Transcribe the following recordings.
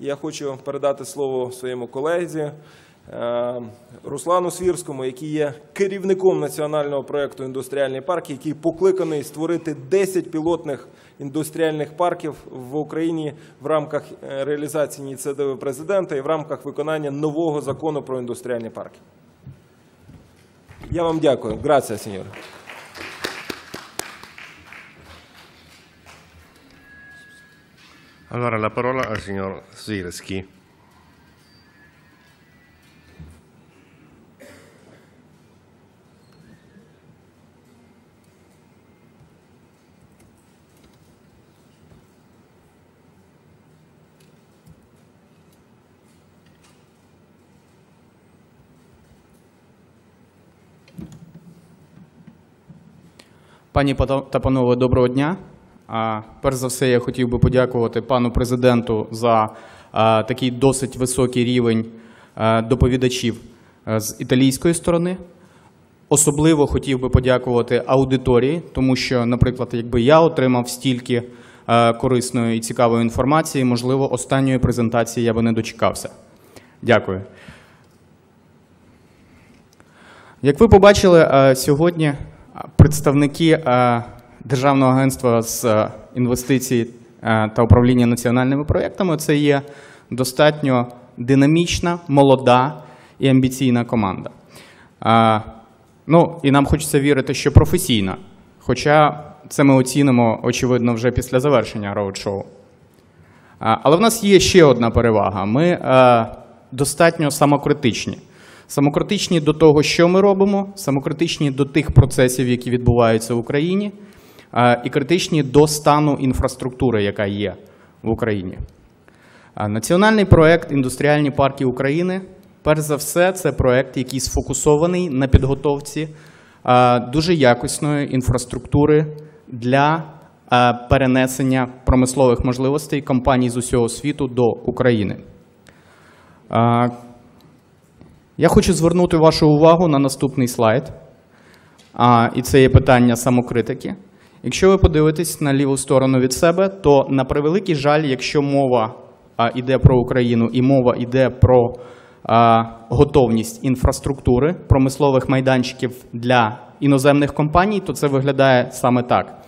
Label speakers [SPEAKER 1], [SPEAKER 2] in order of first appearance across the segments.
[SPEAKER 1] Я хочу передати слово своєму колезі е, Руслану Свірському, який є керівником національного проєкту Індустріальний парк, який покликаний створити 10 пілотних індустріальних парків в Україні в рамках е, реалізації ініціативи президента і в рамках виконання нового закону про індустріальні парки. Я вам дякую. Грація, сеньор.
[SPEAKER 2] Allora la parola al signor Swirsky.
[SPEAKER 3] Пані пата- та панове, доброго дня. Перш за все, я хотів би подякувати пану президенту за такий досить високий рівень доповідачів з італійської сторони. Особливо хотів би подякувати аудиторії, тому що, наприклад, якби я отримав стільки е, корисної і цікавої інформації, можливо, останньої презентації я би не дочекався. Дякую. Як ви побачили е, сьогодні, е, представники е, Державного агентства з е, інвестицій е, та управління національними проєктами це є достатньо динамічна, молода і амбіційна команда. Е, Ну і нам хочеться вірити, що професійна. Хоча це ми оцінимо, очевидно, вже після завершення роуд-шоу. Але в нас є ще одна перевага. Ми достатньо самокритичні. Самокритичні до того, що ми робимо, самокритичні до тих процесів, які відбуваються в Україні, і критичні до стану інфраструктури, яка є в Україні. Національний проект Індустріальні парки України. Перш за все, це проект, який сфокусований на підготовці е, дуже якісної інфраструктури для е, перенесення промислових можливостей компаній з усього світу до України. Е, Я хочу звернути вашу увагу на наступний слайд. І це є питання самокритики. Якщо ви подивитесь на ліву сторону від себе, то на превеликий жаль, якщо мова йде про Україну і мова йде про готовність інфраструктури промислових майданчиків для іноземних компаній, то це виглядає саме так.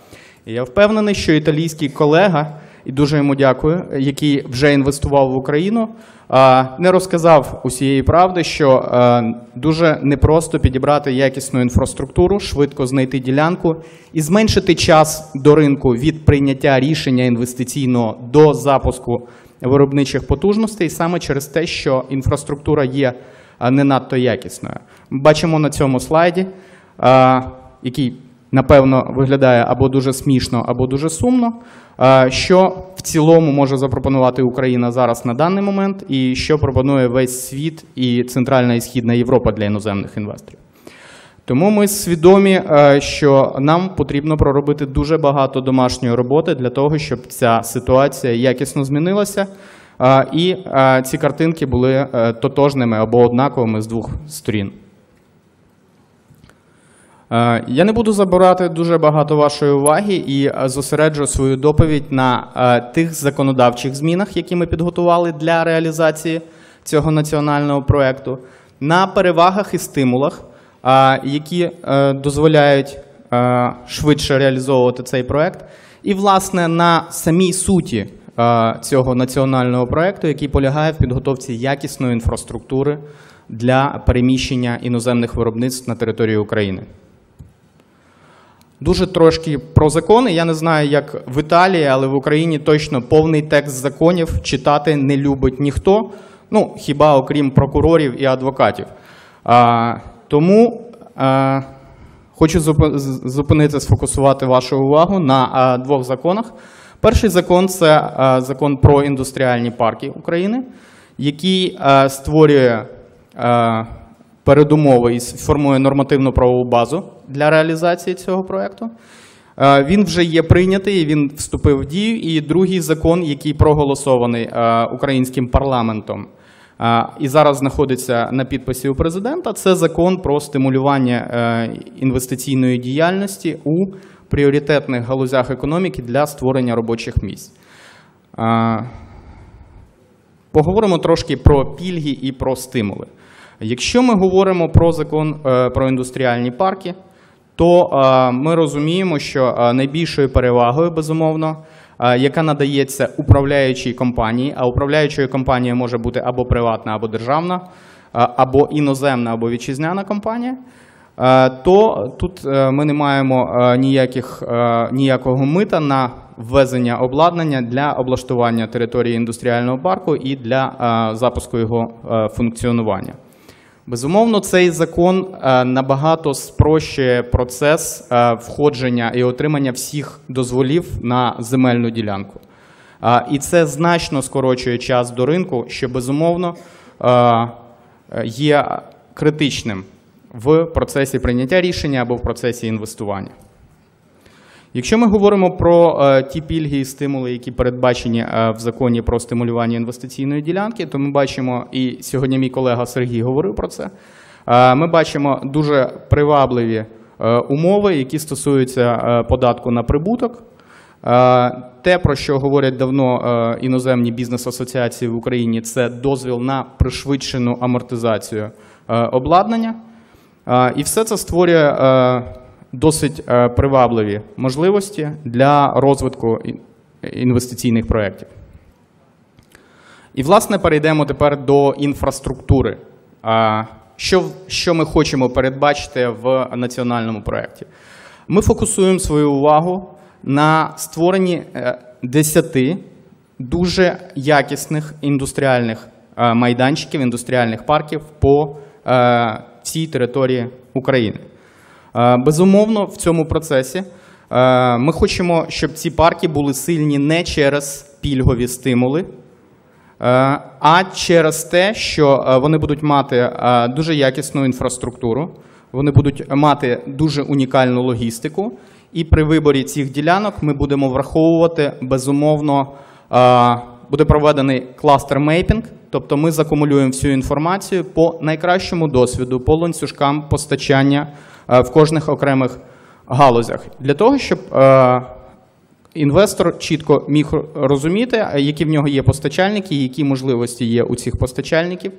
[SPEAKER 3] Я впевнений, що італійський колега, і дуже йому дякую, який вже інвестував в Україну, не розказав усієї правди, що дуже непросто підібрати якісну інфраструктуру, швидко знайти ділянку і зменшити час до ринку від прийняття рішення інвестиційного до запуску виробничих потужностей саме через те, що інфраструктура є не надто якісною. Бачимо на цьому слайді, який напевно виглядає або дуже смішно, або дуже сумно. Що в цілому може запропонувати Україна зараз на даний момент, і що пропонує весь світ і Центральна і Східна Європа для іноземних інвесторів. Тому ми свідомі, е, що нам потрібно проробити дуже багато домашньої роботи для того, щоб ця ситуація якісно змінилася, і е, ці картинки були е, тотожними або однаковими з двох сторін. Е, Я не буду забирати дуже багато вашої уваги і е, зосереджу свою доповідь на е, тих законодавчих змінах, які ми підготували для реалізації цього національного проєкту, на перевагах і стимулах, які дозволяють швидше реалізовувати цей проєкт, і, власне, на самій суті цього національного проєкту, який полягає в підготовці якісної інфраструктури для переміщення іноземних виробництв на території України. Дуже трошки про закони. Я не знаю, як в Італії, але в Україні точно повний текст законів читати не любить ніхто. Ну, хіба окрім прокурорів і адвокатів. А, тому а, хочу зупинити, сфокусувати вашу увагу на а, двох законах. Перший закон це а, закон про індустріальні парки України, який а, створює а, передумови і формує нормативну правову базу для реалізації цього проекту. Е, Він вже є прийнятий, він вступив в дію. І другий закон, який проголосований е, українським парламентом е, і зараз знаходиться на підписі у президента, це закон про стимулювання інвестиційної діяльності у пріоритетних галузях економіки для створення робочих місць. Поговоримо трошки про пільги і про стимули. Якщо ми говоримо про закон е, про індустріальні парки, то е, ми розуміємо, що е, найбільшою перевагою, безумовно, яка надається управляючій компанії, а управляючою компанією може бути або приватна, або державна, або іноземна, або вітчизняна компанія, то тут ми не маємо ніяких, ніякого мита на ввезення обладнання для облаштування території індустріального парку і для запуску його функціонування. Безумовно, цей закон е, набагато спрощує процес е, входження і отримання всіх дозволів на земельну ділянку. Е, І це значно скорочує час до ринку, що безумовно є критичним в процесі прийняття рішення або в процесі інвестування. Якщо ми говоримо про е, ті пільги і стимули, які передбачені е, в законі про стимулювання інвестиційної ділянки, то ми бачимо, і сьогодні мій колега Сергій говорив про це. е, ми бачимо дуже привабливі умови, які стосуються податку на прибуток. Те, про що говорять давно іноземні бізнес-асоціації в Україні, це дозвіл на пришвидшену амортизацію обладнання. І все це створює досить е, привабливі можливості для розвитку інвестиційних проєктів. І, власне, перейдемо тепер до інфраструктури. Що, що ми хочемо передбачити в національному проєкті? Ми фокусуємо свою увагу на створенні е, 10 дуже якісних індустріальних е, майданчиків, індустріальних парків по е, всій території України. Е, Безумовно, в цьому процесі е, ми хочемо, щоб ці парки були сильні не через пільгові стимули, Е, а через те, що вони будуть мати дуже якісну інфраструктуру, вони будуть мати дуже унікальну логістику, і при виборі цих ділянок ми будемо враховувати безумовно, буде проведений кластер мейпінг, тобто ми закумулюємо всю інформацію по найкращому досвіду, по ланцюжкам постачання в кожних окремих галузях, для того, щоб е, інвестор чітко міг розуміти, які в нього є постачальники, які можливості є у цих постачальників,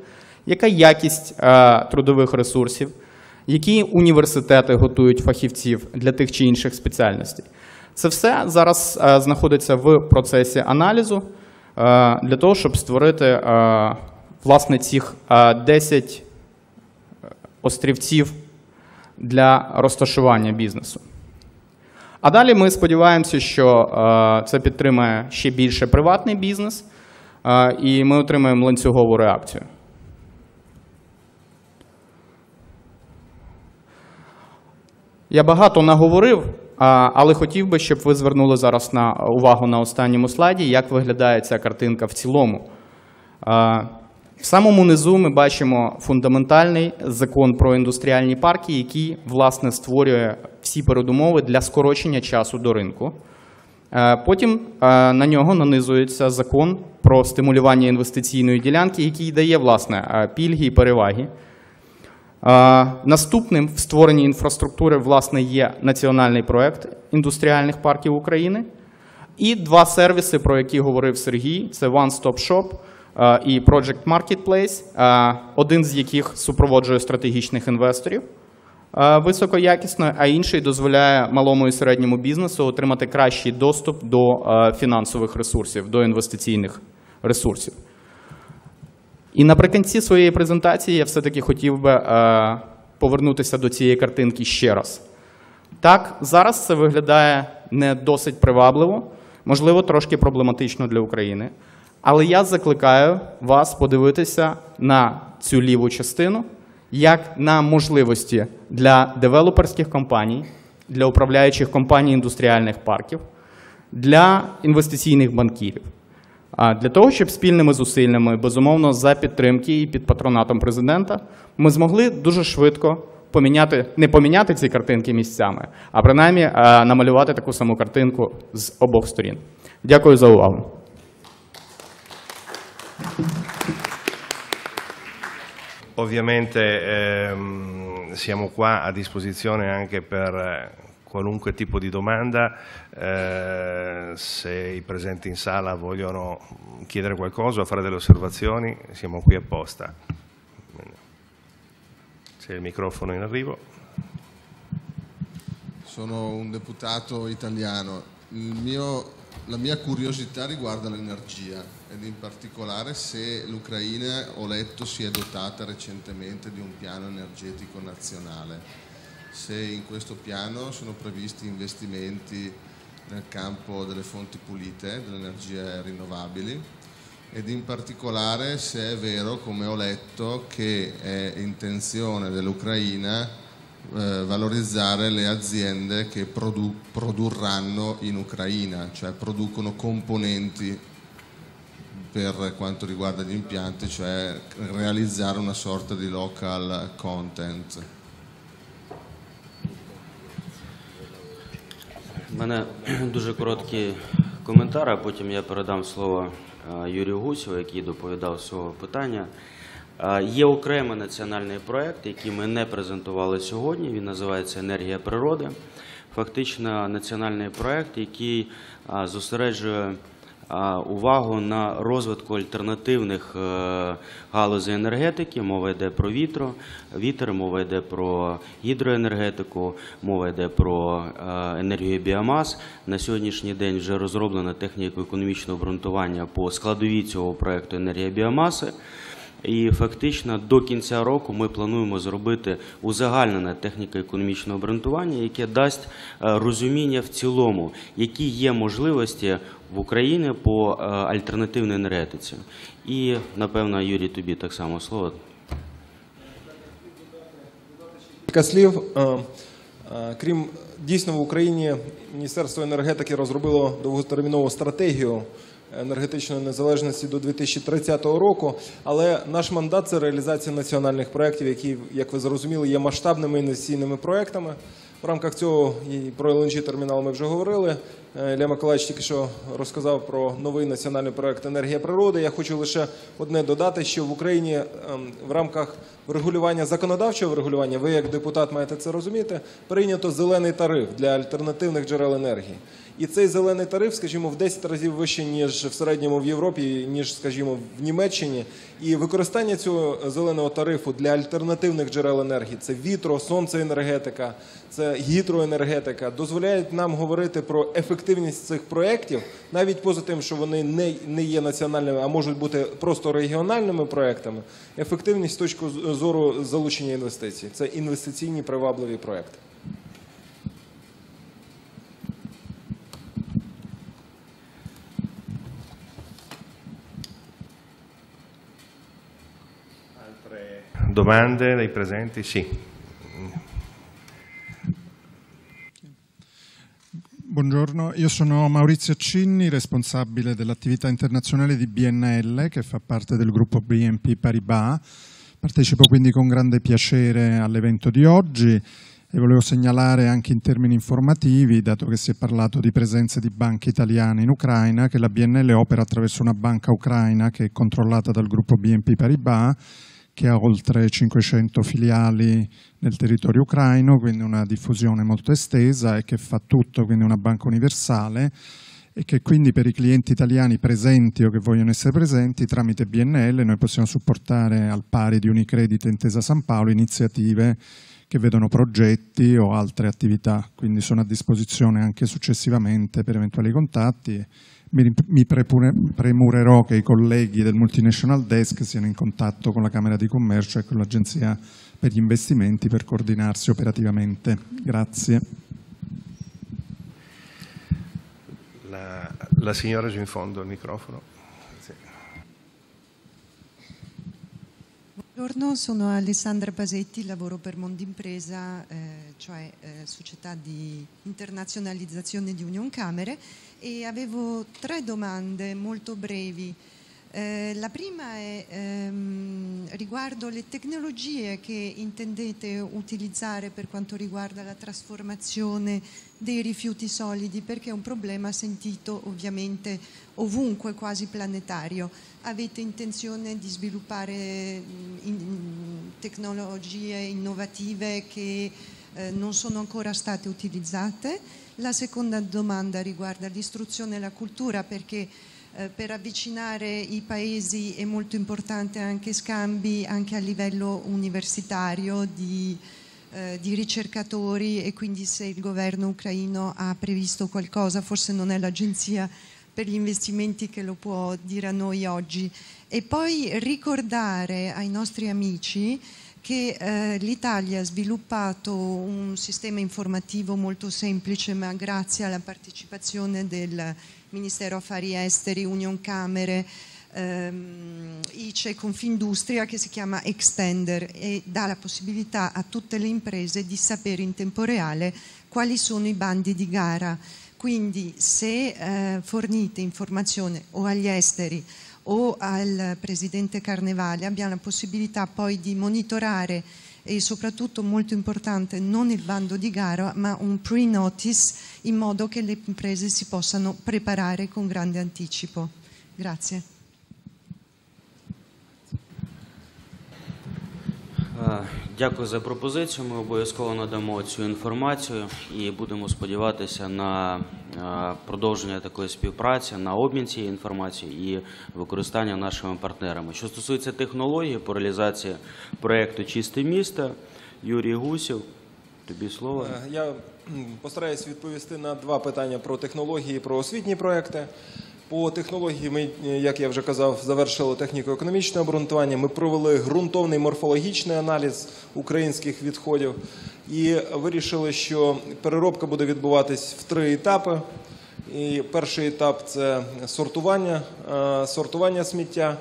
[SPEAKER 3] яка якість е, трудових ресурсів, які університети готують фахівців для тих чи інших спеціальностей. Це все зараз е, знаходиться в процесі аналізу е, для того, щоб створити е, власне цих е, 10 острівців для розташування бізнесу. А далі ми сподіваємося, що е, це підтримає ще більше приватний бізнес, е, і ми отримаємо ланцюгову реакцію. Я багато наговорив, але хотів би, щоб ви звернули зараз увагу на останньому слайді, як виглядає ця картинка в цілому. В самому низу ми бачимо фундаментальний закон про індустріальні парки, який власне створює всі передумови для скорочення часу до ринку. Е, Потім е, на нього нанизується закон про стимулювання інвестиційної ділянки, який дає власне е, пільги і переваги. Наступним в створенні інфраструктури власне є національний проект індустріальних парків України. І два сервіси, про які говорив Сергій: це One Stop Shop і Project Marketplace, е, один з яких супроводжує стратегічних інвесторів е, високоякісно, а інший дозволяє малому і середньому бізнесу отримати кращий доступ до е, фінансових ресурсів, до інвестиційних ресурсів. І наприкінці своєї презентації я все-таки хотів би е, повернутися до цієї картинки ще раз. Так, зараз це виглядає не досить привабливо, можливо, трошки проблематично для України. Але я закликаю вас подивитися на цю ліву частину як на можливості для девелоперських компаній, для управляючих компаній індустріальних парків, для інвестиційних банкірів. Для того, щоб спільними зусиллями, безумовно, за підтримки і під патронатом президента, ми змогли дуже швидко поміняти, не поміняти ці картинки місцями, а принаймні е, намалювати таку саму картинку з обох сторін. Дякую за увагу.
[SPEAKER 2] Ovviamente ehm, siamo qua a disposizione anche per eh, qualunque tipo di domanda, eh, se i presenti in sala vogliono chiedere qualcosa o fare delle osservazioni, siamo qui apposta. C'è il microfono in arrivo.
[SPEAKER 4] Sono un deputato italiano. Mio- la mia curiosità riguarda l'energia ed in particolare se l'Ucraina, ho letto, si è dotata recentemente di un piano energetico nazionale. Se in questo piano sono previsti investimenti nel campo delle fonti pulite, delle energie rinnovabili ed in particolare se è vero, come ho letto, che è intenzione dell'Ucraina eh, valorizzare le aziende che produ- produrranno in Ucraina, cioè producono componenti per quanto riguarda gli impianti, cioè realizzare una sorta di local content.
[SPEAKER 5] У мене дуже короткий коментар, а потім я передам слово е, Юрію Гусєву, який доповідав з цього питання. Е, Є окремий національний проєкт, який ми не презентували сьогодні. Він називається Енергія природи. Фактично національний проєкт, який е, зосереджує увагу на розвитку альтернативних е, галузей енергетики. Мова йде про вітро, вітер, мова йде про гідроенергетику, мова йде про е, енергію біомас. На сьогоднішній день вже розроблена техніко-економічне обґрунтування по складові цього проекту енергія біомаси. І фактично до кінця року ми плануємо зробити узагальнене техніко-економічне обґрунтування, яке дасть е, розуміння в цілому, які є можливості в Україні по е, альтернативній енергетиці. І напевно, Юрій, тобі так само слово.
[SPEAKER 1] Кілька слів. Е, Крім дійсно в Україні, Міністерство енергетики розробило довготермінову стратегію енергетичної незалежності до 2030 року. Але наш мандат це реалізація національних проєктів, які, як ви зрозуміли, є масштабними інвестиційними проєктами. В рамках цього і про LNG термінал ми вже говорили. Е, Ілля Миколаївич тільки що розказав про новий національний проект Енергія природи. Я хочу лише одне додати, що в Україні ем, в рамках врегулювання законодавчого врегулювання, ви як депутат маєте це розуміти, прийнято зелений тариф для альтернативних джерел енергії. І цей зелений тариф, скажімо, в 10 разів вищий, ніж в середньому в Європі, ніж, скажімо, в Німеччині. І використання цього зеленого тарифу для альтернативних джерел енергії це вітро, сонцеенергетика, це гідроенергетика, дозволяють нам говорити про ефективність цих проєктів, навіть поза тим, що вони не, не є національними, а можуть бути просто регіональними проєктами. Ефективність з точки зору залучення інвестицій. Це інвестиційні привабливі проєкти.
[SPEAKER 2] Domande dai presenti? Sì.
[SPEAKER 6] Buongiorno, io sono Maurizio Cinni, responsabile dell'attività internazionale di BNL che fa parte del gruppo BNP Paribas. Partecipo quindi con grande piacere all'evento di oggi e volevo segnalare anche in termini informativi, dato che si è parlato di presenze di banche italiane in Ucraina, che la BNL opera attraverso una banca ucraina che è controllata dal gruppo BNP Paribas che ha oltre 500 filiali nel territorio ucraino, quindi una diffusione molto estesa e che fa tutto, quindi una banca universale e che quindi per i clienti italiani presenti o che vogliono essere presenti tramite BNL noi possiamo supportare al pari di Unicredit e Intesa San Paolo iniziative che vedono progetti o altre attività, quindi sono a disposizione anche successivamente per eventuali contatti. Mi, premurerò che i colleghi del Multinational Desk siano in contatto con la Camera di Commercio e con l'Agenzia per gli investimenti per coordinarsi operativamente. Grazie.
[SPEAKER 2] La, la signora giù in fondo al microfono. Sì.
[SPEAKER 7] Buongiorno, sono Alessandra Pasetti, lavoro per Mondimpresa, eh, cioè eh, società di internazionalizzazione di Union Camere e avevo tre domande molto brevi. Eh, la prima è ehm, riguardo le tecnologie che intendete utilizzare per quanto riguarda la trasformazione dei rifiuti solidi, perché è un problema sentito ovviamente ovunque, quasi planetario. Avete intenzione di sviluppare mh, in- tecnologie innovative che eh, non sono ancora state utilizzate. La seconda domanda riguarda l'istruzione e la cultura perché per avvicinare i paesi è molto importante anche scambi anche a livello universitario di, eh, di ricercatori e quindi se il governo ucraino ha previsto qualcosa, forse non è l'agenzia per gli investimenti che lo può dire a noi oggi. E poi ricordare ai nostri amici che eh, l'Italia ha sviluppato un sistema informativo molto semplice, ma grazie alla partecipazione del Ministero Affari Esteri, Union Camere, ehm, ICE Confindustria che si chiama Extender e dà la possibilità a tutte le imprese di sapere in tempo reale quali sono i bandi di gara. Quindi se eh, fornite informazione o agli esteri o al Presidente Carnevale abbiamo la possibilità poi di monitorare e soprattutto molto importante non il bando di gara ma un pre-notice in modo che le imprese si possano preparare con grande anticipo. Grazie.
[SPEAKER 5] Дякую за пропозицію. Ми обов'язково надамо цю інформацію і будемо сподіватися на е, продовження такої співпраці, на обмін цією інформацією і використання нашими партнерами. Що стосується технології по реалізації проєкту Чисте місто, Юрій Гусів, тобі слово.
[SPEAKER 1] Е, Я постараюсь відповісти на два питання про технології, про освітні проекти. По технології ми, е, як я вже казав, завершили техніко-економічне обґрунтування. Ми провели ґрунтовний морфологічний аналіз українських відходів і вирішили, що переробка буде відбуватись в три етапи. І перший етап це сортування, е, сортування сміття.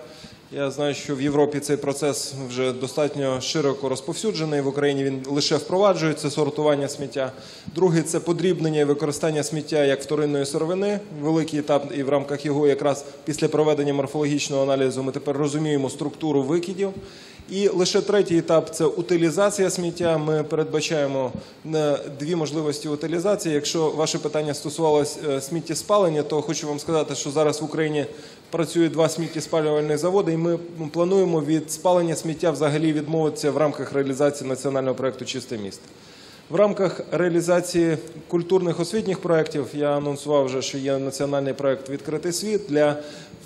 [SPEAKER 1] Я знаю, що в Європі цей процес вже достатньо широко розповсюджений. В Україні він лише впроваджується сортування сміття. Другий це подрібнення і використання сміття як вторинної сировини. Великий етап, і в рамках його якраз після проведення морфологічного аналізу ми тепер розуміємо структуру викидів. І лише третій етап це утилізація сміття. Ми передбачаємо е, дві можливості утилізації. Якщо ваше питання стосувалось е, сміттєспалення, то хочу вам сказати, що зараз в Україні працює два сміттєспалювальних заводи, і ми плануємо від спалення сміття взагалі відмовитися в рамках реалізації національного проекту Чисте місто. В рамках реалізації культурних освітніх проєктів я анонсував вже, що є національний проєкт Відкритий світ для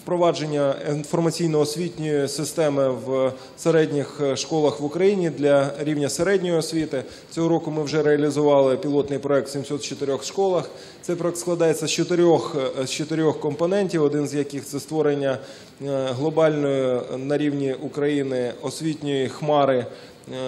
[SPEAKER 1] впровадження інформаційно-освітньої системи в середніх школах в Україні для рівня середньої освіти. Цього року ми вже реалізували пілотний проєкт в 704 школах. Цей проєкт складається з чотирьох, з чотирьох компонентів, один з яких це створення е, глобальної на рівні України освітньої хмари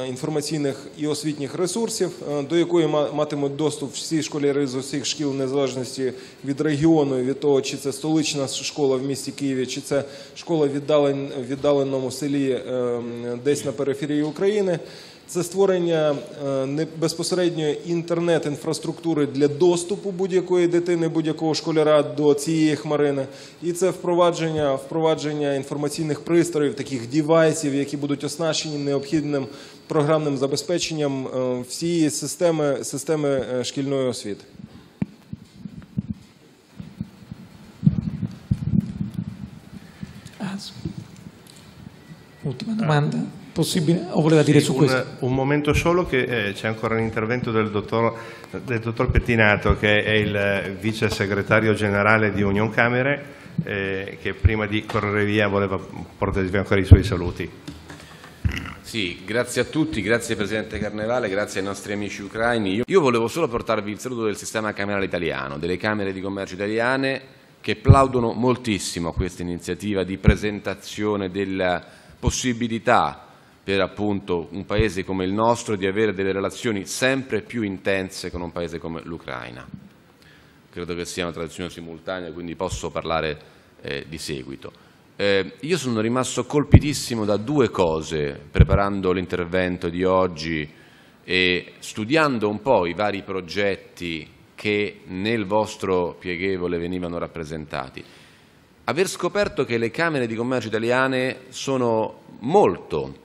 [SPEAKER 1] інформаційних і освітніх ресурсів, е, до якої ма- матимуть доступ всі школяри з усіх шкіл незалежності від регіону, від того, чи це столична школа в місті Києві, чи це школа в в віддаленому селі е, десь на периферії України. Це створення е, не- безпосередньої інтернет-інфраструктури для доступу будь-якої дитини, будь-якого школяра до цієї хмарини. І це впровадження, впровадження інформаційних пристроїв, таких дівайсів, які будуть оснащені необхідним програмним забезпеченням е, всієї системи, системи е, шкільної освіти.
[SPEAKER 8] Ah, sì. Possibile? O voleva dire
[SPEAKER 2] Sì,
[SPEAKER 8] su
[SPEAKER 2] un,
[SPEAKER 8] questo?
[SPEAKER 2] un momento solo che eh, c'è ancora un intervento del dottor, del dottor Pettinato che è il vice segretario generale di Union Camere eh, che prima di correre via voleva portarvi ancora i suoi saluti.
[SPEAKER 9] Sì, grazie a tutti, grazie Presidente Carnevale, grazie ai nostri amici ucraini. Io, io volevo solo portarvi il saluto del sistema camerale italiano, delle Camere di Commercio italiane che plaudono moltissimo a questa iniziativa di presentazione della possibilità per appunto un paese come il nostro di avere delle relazioni sempre più intense con un paese come l'Ucraina. Credo che sia una traduzione simultanea, quindi posso parlare eh, di seguito. Eh, io sono rimasto colpitissimo da due cose preparando l'intervento di oggi e studiando un po' i vari progetti che nel vostro pieghevole venivano rappresentati. Aver scoperto che le Camere di Commercio italiane sono molto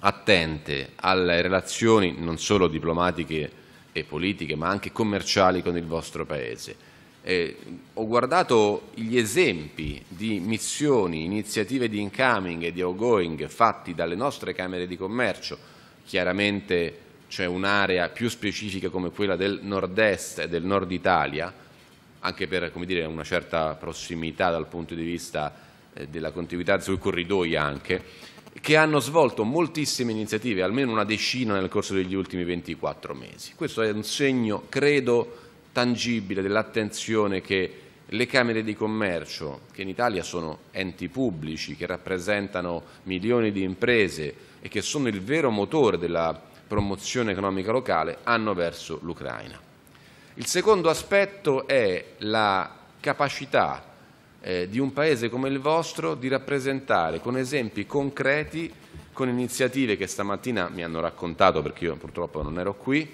[SPEAKER 9] attente alle relazioni non solo diplomatiche e politiche, ma anche commerciali con il vostro Paese. Eh, ho guardato gli esempi di missioni, iniziative di incoming e di outgoing fatti dalle nostre Camere di Commercio, chiaramente c'è un'area più specifica come quella del nord-est e del nord Italia, anche per dire, una certa prossimità dal punto di vista eh, della contiguità sui corridoi anche, che hanno svolto moltissime iniziative, almeno una decina nel corso degli ultimi 24 mesi. Questo è un segno, credo, tangibile dell'attenzione che le Camere di Commercio, che in Italia sono enti pubblici, che rappresentano milioni di imprese e che sono il vero motore della promozione economica locale, hanno verso l'Ucraina. Il secondo aspetto è la capacità eh, di un Paese come il vostro di rappresentare con esempi concreti, con iniziative che stamattina mi hanno raccontato perché io purtroppo non ero qui,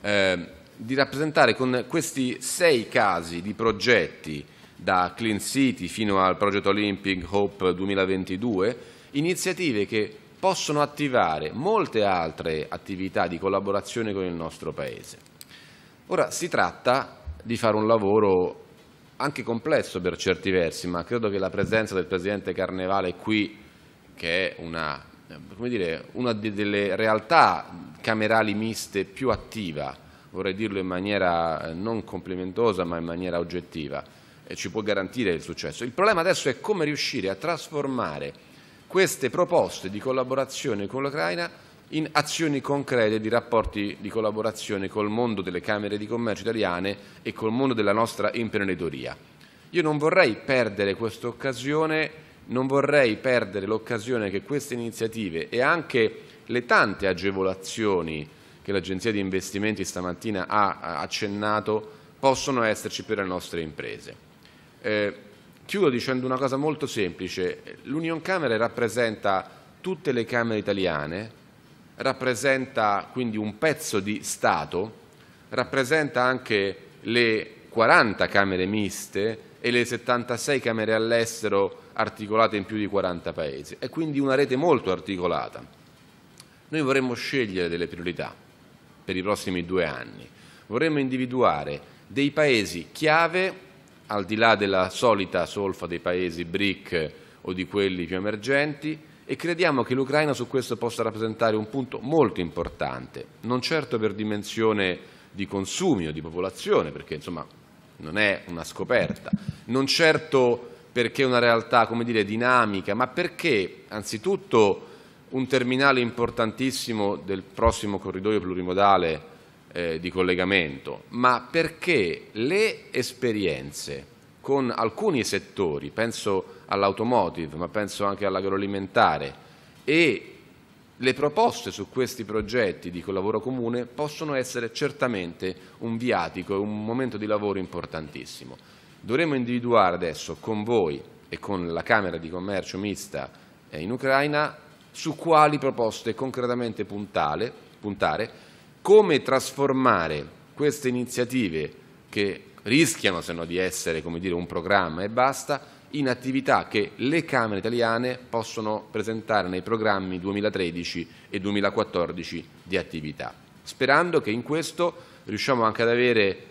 [SPEAKER 9] eh, di rappresentare con questi sei casi di progetti da Clean City fino al progetto Olympic Hope 2022, iniziative che possono attivare molte altre attività di collaborazione con il nostro Paese. Ora si tratta di fare un lavoro anche complesso per certi versi, ma credo che la presenza del Presidente Carnevale qui, che è una, dire, una delle realtà camerali miste più attiva, vorrei dirlo in maniera eh, non complimentosa ma in maniera oggettiva, ci può garantire il successo. Il problema adesso è come riuscire a trasformare queste proposte di collaborazione con l'Ucraina in azioni concrete di rapporti di collaborazione col mondo delle Camere di Commercio italiane e col mondo della nostra imprenditoria. Io non vorrei perdere questa occasione, non vorrei perdere l'occasione che queste iniziative e anche le tante agevolazioni che l'Agenzia di investimenti stamattina ha accennato possono esserci per le nostre imprese. Eh, chiudo dicendo una cosa molto semplice. L'Union Camere rappresenta tutte le Camere italiane, rappresenta quindi un pezzo di Stato, rappresenta anche le 40 Camere miste e le 76 Camere all'estero articolate in più di 40 paesi. È quindi una rete molto articolata. Noi vorremmo scegliere delle priorità per i prossimi due anni. Vorremmo individuare dei paesi chiave, al di là della solita solfa dei paesi BRIC o di quelli più emergenti, e crediamo che l'Ucraina su questo possa rappresentare un punto molto importante, non certo per dimensione di consumi o di popolazione, perché insomma non è una scoperta, non certo perché è una realtà dire, dinamica, ma perché anzitutto un terminale importantissimo del prossimo corridoio plurimodale eh, di collegamento, ma perché le esperienze con alcuni settori, penso all'automotive, ma penso anche all'agroalimentare, e le proposte su questi progetti di lavoro comune possono essere certamente un viatico e un momento di lavoro importantissimo. Dovremmo individuare adesso con voi e con la Camera di Commercio mista eh, in Ucraina su quali proposte concretamente puntale, puntare, come trasformare queste iniziative che rischiano se no di essere dire, un programma e basta in attività che le Camere italiane possono presentare nei programmi 2013 e 2014 di attività, sperando che in questo riusciamo anche ad avere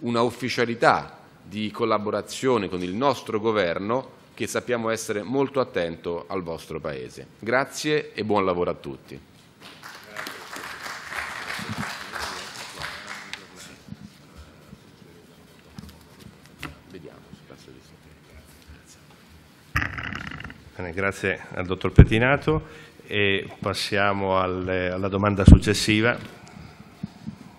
[SPEAKER 9] una ufficialità di collaborazione con il nostro governo che sappiamo essere molto attento al vostro Paese. Grazie e buon lavoro a tutti.
[SPEAKER 2] Bene, grazie al dottor Pettinato e passiamo alle, alla domanda successiva.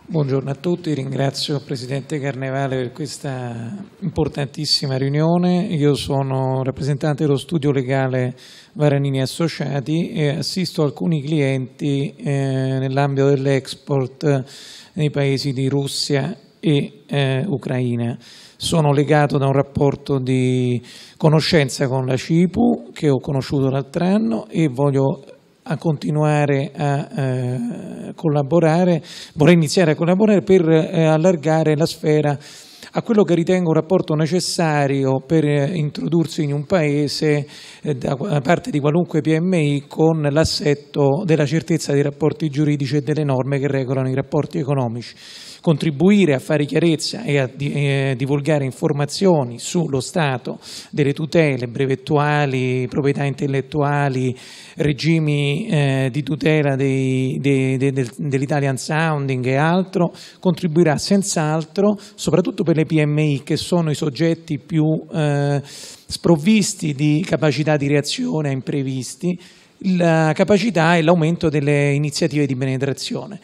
[SPEAKER 8] Buongiorno a tutti, ringrazio il Presidente Carnevale per questa importantissima riunione. Io sono rappresentante dello studio legale Varanini Associati e assisto alcuni clienti eh, nell'ambito dell'export nei paesi di Russia e eh, Ucraina sono legato da un rapporto di conoscenza con la CIPU che ho conosciuto l'altro anno e voglio a continuare a eh, collaborare, vorrei iniziare a collaborare per eh, allargare la sfera a quello che ritengo un rapporto necessario per eh, introdursi in un paese eh, da parte di qualunque PMI con l'assetto della certezza dei rapporti giuridici e delle norme che regolano i rapporti economici. Contribuire a fare chiarezza e a eh, divulgare informazioni sullo stato delle tutele brevettuali, proprietà intellettuali, regimi eh, di tutela dei- dei- de- del- dell'Italian Sounding e altro, contribuirà senz'altro, soprattutto per le PMI che sono i soggetti più eh, sprovvisti di capacità di reazione a imprevisti, la capacità e l'aumento delle iniziative di penetrazione.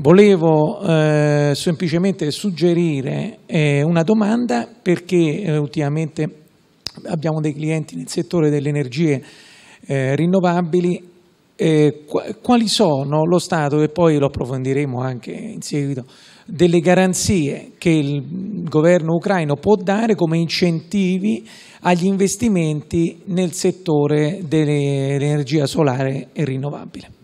[SPEAKER 8] Volevo eh, semplicemente suggerire eh, una domanda perché eh, ultimamente abbiamo dei clienti nel settore delle energie eh, rinnovabili. eh, qua- quali sono lo stato, e poi lo approfondiremo anche in seguito, delle garanzie che il governo ucraino può dare come incentivi agli investimenti nel settore dell'energia solare e rinnovabile?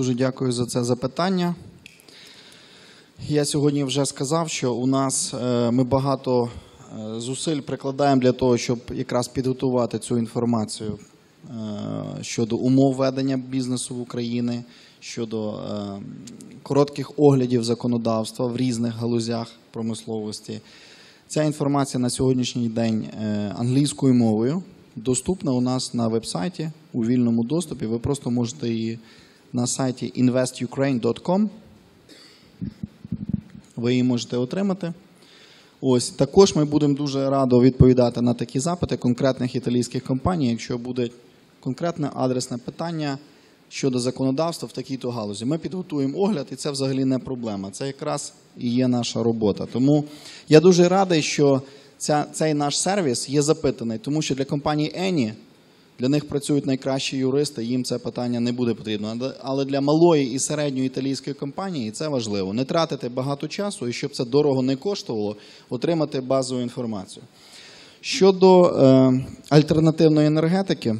[SPEAKER 10] Дуже дякую за це запитання. Я сьогодні вже сказав, що у нас е, ми багато е, зусиль прикладаємо для того, щоб якраз підготувати цю інформацію е, щодо умов ведення бізнесу в Україні, щодо коротких оглядів законодавства в різних галузях промисловості. Ця інформація на сьогоднішній день англійською мовою доступна у нас на вебсайті у вільному доступі. Ви просто можете її на сайті investukraine.com. Ви її можете отримати. Ось також ми будемо дуже радо відповідати на такі запити конкретних італійських компаній, якщо буде конкретне адресне питання щодо законодавства в такій-то галузі. Ми підготуємо огляд, і це взагалі не проблема. Це якраз і є наша робота. Тому я дуже радий, що ця, цей наш сервіс є запитаний, тому що для компанії Ені для них працюють найкращі юристи, їм це питання не буде потрібно. Але- для малої і середньої італійської компанії це важливо. Не тратити багато часу і щоб це дорого не коштувало, отримати базову інформацію. Щодо е, альтернативної енергетики,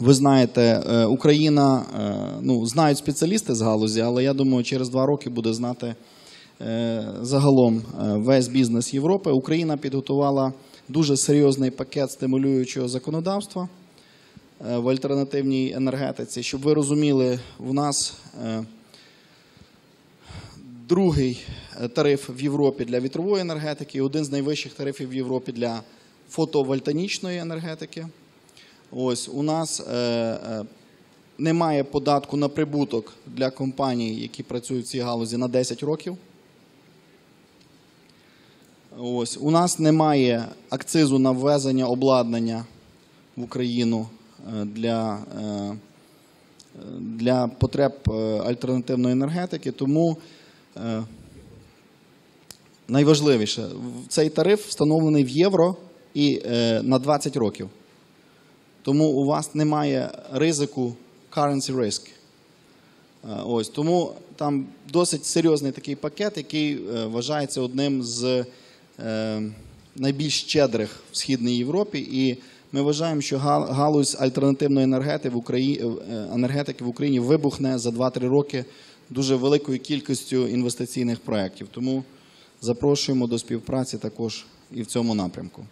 [SPEAKER 10] ви знаєте, е, Україна е, ну, знають спеціалісти з галузі, але я думаю, через два роки буде знати е, загалом е, весь бізнес Європи. Україна підготувала дуже серйозний пакет стимулюючого законодавства е, в альтернативній енергетиці. Щоб ви розуміли, в нас е, другий е, тариф в Європі для вітрової енергетики, один з найвищих тарифів в Європі для фотовольтанічної енергетики. Ось у нас немає податку на прибуток для компаній, які працюють в цій галузі на 10 років. Ось у нас немає акцизу на ввезення обладнання в Україну е, для, е, для потреб е, альтернативної енергетики. Тому найважливіше, цей тариф встановлений в євро і на 20 років. Тому у вас немає ризику currency risk. Ось тому там досить серйозний такий пакет, який вважається одним з найбільш щедрих в Східній Європі. І ми вважаємо, що га- галузь альтернативної е, енергетики в Україні вибухне за 2-3 роки дуже великою кількістю інвестиційних проєктів. Тому запрошуємо до співпраці також і в цьому напрямку.